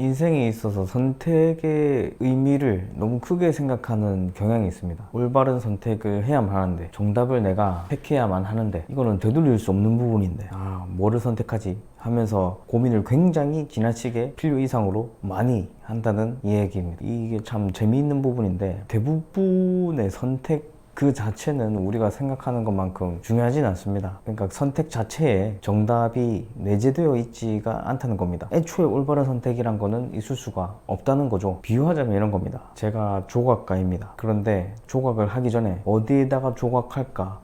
인생에 있어서 선택의 의미를 너무 크게 생각하는 경향이 있습니다. 올바른 선택을 해야만 하는데 정답을 내가 택해야만 하는데 이거는 되돌릴 수 없는 부분인데 아 뭐를 선택하지 하면서 고민을 굉장히 지나치게 필요 이상으로 많이 한다는 이야기입니다. 이게 참 재미있는 부분인데 대부분의 선택 그 자체는 우리가 생각하는 것만큼 중요하진 않습니다. 그러니까 선택 자체에 정답이 내재되어 있지가 않다는 겁니다. 애초에 올바른 선택이란 거는 있을 수가 없다는 거죠. 비유하자면 이런 겁니다. 제가 조각가입니다. 그런데 조각을 하기 전에 어디에다가 조각할까?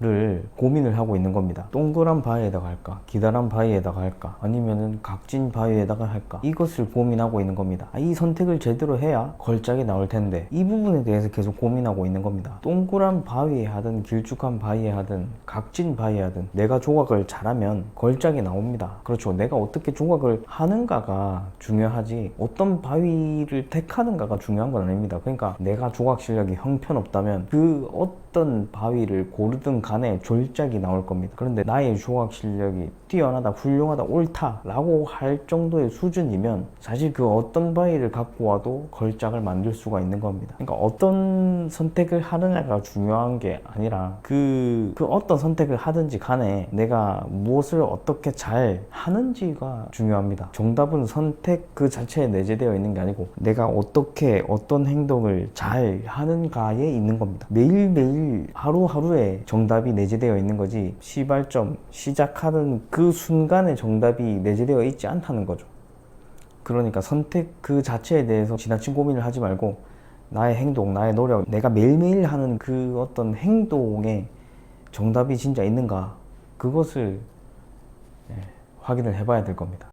를 고민을 하고 있는 겁니다. 동그란 바위에다가 할까? 기다란 바위에다가 할까? 아니면은 각진 바위에다가 할까? 이것을 고민하고 있는 겁니다. 아, 이 선택을 제대로 해야 걸작이 나올 텐데 이 부분에 대해서 계속 고민하고 있는 겁니다. 동그란 바위에 하든 길쭉한 바위에 하든 각진 바위에 하든 내가 조각을 잘하면 걸작이 나옵니다. 그렇죠. 내가 어떻게 조각을 하는가가 중요하지 어떤 바위를 택하는가가 중요한 건 아닙니다. 그러니까 내가 조각 실력이 형편없다면 그 어떤 바위를 고르든 간에 졸작이 나올 겁니다. 그런데 나의 조각 실력이 뛰어나다, 훌륭하다, 옳다라고 할 정도의 수준이면 사실 그 어떤 바위를 갖고 와도 걸작을 만들 수가 있는 겁니다. 그러니까 어떤 선택을 하느냐가 중요한 게 아니라 그, 그 어떤 선택을 하든지 간에 내가 무엇을 어떻게 잘 하는지가 중요합니다. 정답은 선택 그 자체에 내재되어 있는 게 아니고 내가 어떻게 어떤 행동을 잘 하는가에 있는 겁니다. 매일매일 하루하루에 정답 이 내재되어 있는 거지 시발점 시작하는 그 순간에 정답이 내재되어 있지 않다는 거죠. 그러니까 선택 그 자체에 대해서 지나친 고민을 하지 말고 나의 행동, 나의 노력, 내가 매일매일 하는 그 어떤 행동에 정답이 진짜 있는가 그것을 예, 확인을 해봐야 될 겁니다.